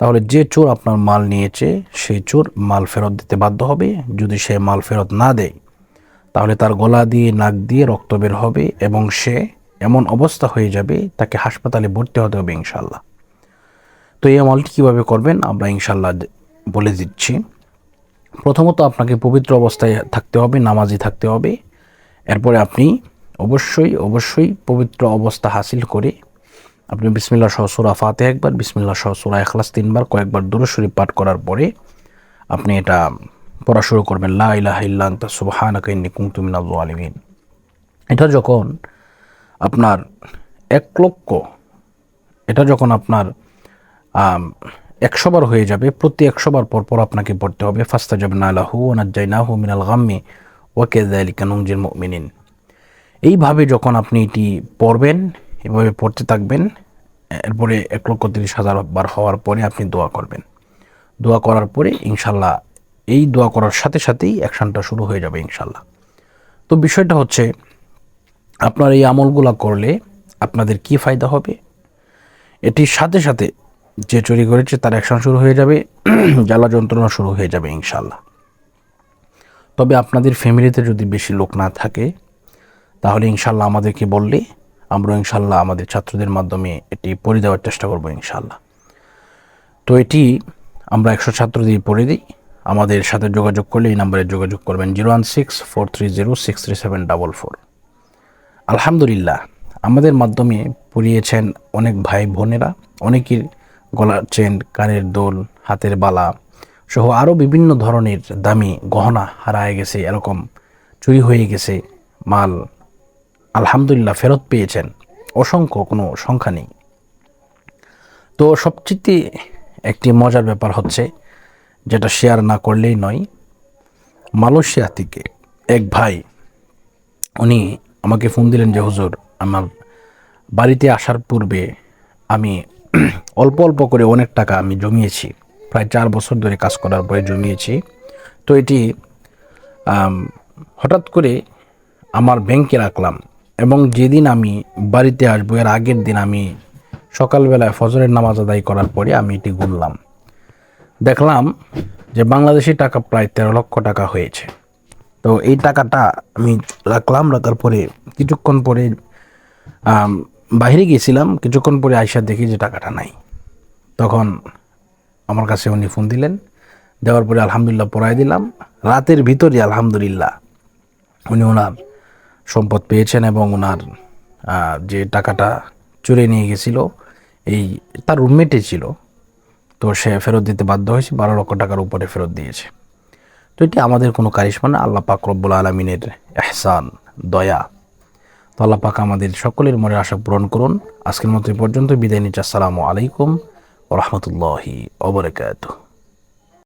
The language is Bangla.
তাহলে যে চোর আপনার মাল নিয়েছে সেই চোর মাল ফেরত দিতে বাধ্য হবে। যদি সে মাল ফেরত না দেয়, তাহলে তার গলা দিয়ে, নাক দিয়ে রক্ত বের হবে এবং সে এমন অবস্থা হয়ে যাবে, তাকে হাসপাতালে ভর্তি হতে হবে ইনশাল্লাহ তো এই আমলটি কীভাবে করবেন, আমরা ইনশাল্লাহ বলে দিচ্ছি। প্রথমত আপনাকে পবিত্র অবস্থায় থাকতে হবে, নামাজি থাকতে হবে। এরপরে আপনি অবশ্যই অবশ্যই পবিত্র অবস্থা হাসিল করে আপনি বিসমিল্লা সহ সুরা ফাতে একবার বিসমিল্লা সহ সুরা এখলাস তিনবার, কয়েকবার শরীফ পাঠ করার পরে আপনি এটা পড়া শুরু করবেন, লা ইলাহা ইল্লা সুবহানাকা ইন্নী কুনতু জালিমিন এটা যখন আপনার এক লক্ষ, এটা যখন আপনার একশোবার হয়ে যাবে, প্রতি একশো বার পর পর আপনাকে পড়তে হবে ফাস্তা না আলাহু ওনাজ্জাই না হু মিনাল গাম্মি ওয়াকে দালিকা নুনজির মিনিন এইভাবে যখন আপনি এটি পড়বেন, এভাবে পড়তে থাকবেন এরপরে এক লক্ষ তিরিশ হাজার বার হওয়ার পরে আপনি দোয়া করবেন। দোয়া করার পরে ইনশাল্লাহ এই দোয়া করার সাথে সাথেই অ্যাকশানটা শুরু হয়ে যাবে ইনশাল্লাহ। তো বিষয়টা হচ্ছে, আপনার এই আমলগুলা করলে আপনাদের কি ফায়দা হবে? এটির সাথে সাথে যে চুরি করেছে তার অ্যাকশন শুরু হয়ে যাবে, জ্বালা যন্ত্রণা শুরু হয়ে যাবে ইনশাল্লাহ। তবে আপনাদের ফ্যামিলিতে যদি বেশি লোক না থাকে, তাহলে ইনশাল্লাহ আমাদেরকে বললে আমরা ইনশাল্লাহ আমাদের ছাত্রদের মাধ্যমে এটি পড়ে দেওয়ার চেষ্টা করব ইনশাল্লাহ। তো এটি আমরা একশো ছাত্র দিয়ে পড়ে দিই। আমাদের সাথে যোগাযোগ করলে এই নাম্বারে যোগাযোগ করবেন zero one six four three zero six three seven double four. আলহামদুলিল্লাহ, আমাদের মাধ্যমে পড়িয়েছেন অনেক ভাই বোনেরা। অনেকের গলার চেন, কানের দোল, হাতের বালা সহ আরও বিভিন্ন ধরনের দামি গহনা হারায় গেছে, এরকম চুরি হয়ে গেছে, মাল আলহামদুলিল্লাহ ফেরত পেয়েছেন। অসংখ্য, কোনো সংখ্যা নেই। তো সবচেয়ে একটি মজার ব্যাপার হচ্ছে, যেটা শেয়ার না করলেই নয়, মালয়েশিয়া থেকে এক ভাই, উনি আমাকে ফোন দিলেন যে, হুজুর, আমার বাড়িতে আসার পূর্বে আমি অল্প অল্প করে অনেক টাকা আমি জমিয়েছি, প্রায় চার বছর ধরে কাজ করার পরে জমিয়েছি। তো এটি হঠাৎ করে আমার ব্যাংকে রাখলাম। এবং যেদিন আমি বাড়িতে আসব, এর আগের দিন আমি সকালবেলায় ফজরের নামাজ আদায় করার পরে আমি এটি গুনলাম। দেখলাম যে বাংলাদেশি টাকা প্রায় তেরো লক্ষ টাকা হয়েছে। তো এই টাকাটা আমি রাখলাম, রাখার পরে কিছুক্ষণ পরে বাইরে গিয়েছিলাম, কিছুক্ষণ পরে আইসা দেখি যে টাকাটা নাই। তখন আমার কাছে উনি ফোন দিলেন, দেওয়ার পরে আলহামদুলিল্লাহ পড়াই দিলাম। রাতের ভিতরে আলহামদুলিল্লাহ। উনি ওনার সম্পদ পেয়েছেন এবং ওনার যে টাকাটা চুরে নিয়ে গেছিল, এই তার রুমমেটে ছিল। তো সে ফেরত দিতে বাধ্য হয়েছে, বারো লক্ষ টাকার উপরে ফেরত দিয়েছে। তো এটি আমাদের কোনো কারিশমা না, আল্লাহ পাক রব্বুল আলমিনের এহসান, দয়া। তো আল্লাহ পাক আমাদের সকলের মনে আশা পূরণ করুন। আজকের মতো পর্যন্ত বিদায় নিচ্ছি, আসসালামু আলাইকুম রহমতুল্লাহি ওবরাকাতুহ